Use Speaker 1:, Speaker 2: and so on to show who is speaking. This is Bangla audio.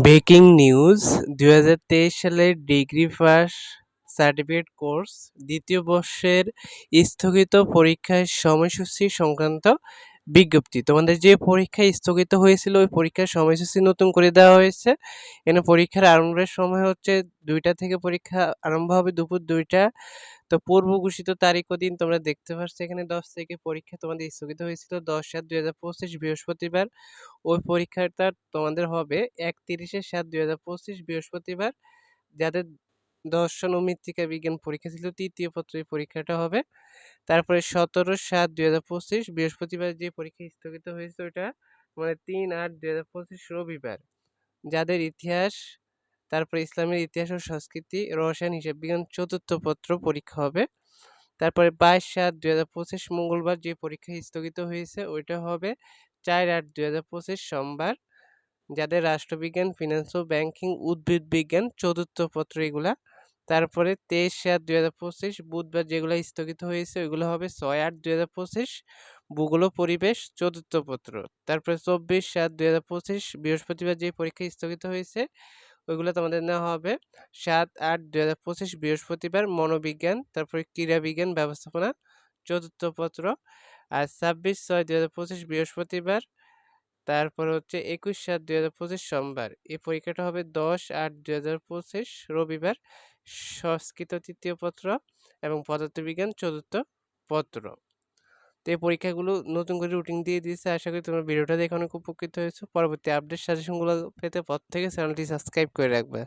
Speaker 1: ব্রেকিং নিউজ, দুই হাজার তেইশ সালের ডিগ্রি পাস সার্টিফিকেট কোর্স, দ্বিতীয় বর্ষের স্থগিত পরীক্ষার সময়সূচি সংক্রান্ত বিজ্ঞপ্তি। তোমাদের যে পরীক্ষা স্থগিত হয়েছিল, ওই পরীক্ষার সময়সূচি নতুন করে দেওয়া হয়েছে। এখানে পরীক্ষার আরম্ভের সময় হচ্ছে দুইটা থেকে পরীক্ষা আরম্ভ হবে দুপুর দুইটা। তো পূর্ব ঘোষিত তারিখ ও দিন তোমরা দেখতে পাচ্ছ এখানে দশ থেকে পরীক্ষা তোমাদের স্থগিত হয়েছিল দশ সাত দুই হাজার পঁচিশ বৃহস্পতিবার। ওই পরীক্ষাটা তোমাদের হবে একত্রিশে সাত দুই হাজার পঁচিশ বৃহস্পতিবার। যাদের দর্শন ও মৃত্তিকা বিজ্ঞান পরীক্ষা ছিল তৃতীয় পত্র এই পরীক্ষাটা হবে। তারপরে সতেরো সাত দুই হাজার পঁচিশ বৃহস্পতিবার যে পরীক্ষা স্থগিত হয়েছে ওইটা মানে তিন আট দুই হাজার পঁচিশ রবিবার। যাদের ইতিহাস, তারপরে ইসলামের ইতিহাস ও সংস্কৃতি, রসায়ন, হিসাব বিজ্ঞান চতুর্থ পত্র পরীক্ষা হবে। তারপরে বাইশ সাত দুই হাজার পঁচিশ মঙ্গলবার যে পরীক্ষা স্থগিত হয়েছে ওইটা হবে চার আট দুই হাজার পঁচিশ সোমবার। যাদের রাষ্ট্রবিজ্ঞান, ফিনান্স ও ব্যাংকিং, উদ্ভিদ বিজ্ঞান চতুর্থ পত্র এগুলা তারপরে তেইশ সাত দুই হাজার পঁচিশ, বুধবার যেগুলো স্থগিত হয়েছে ওইগুলো হবে ছয় আট দুই হাজার পঁচিশ, ভূগোল পরিবেশ চতুর্থ পত্র। তারপরে চব্বিশ সাত দুই হাজার পঁচিশ, বৃহস্পতিবার যে পরীক্ষা স্থগিত হয়েছে ওইগুলো তোমাদের নেওয়া হবে। সাত আট দুই হাজার পঁচিশ, বৃহস্পতিবার মনোবিজ্ঞান, তারপরে ক্রীড়াবিজ্ঞান ব্যবস্থাপনা চতুর্থ পত্র। আর ছাব্বিশ ছয় দুই হাজার পঁচিশ, বৃহস্পতিবার তারপর হচ্ছে একুশ সাত দুই হাজার পঁচিশ সোমবার। এই পরীক্ষাটা হবে দশ আট দুই হাজার পঁচিশ রবিবার। সংস্কৃত তৃতীয় পত্র এবং পদার্থবিজ্ঞান চতুর্থ পত্র। তো এই পরীক্ষাগুলো নতুন করে রুটিন দিয়ে দিয়েছে। আশা করি তোমরা ভিডিওটা দেখে অনেক উপকৃত হয়েছো। পরবর্তী আপডেট সাজেশনগুলো পেতে পর থেকে চ্যানেলটি সাবস্ক্রাইব করে রাখবে।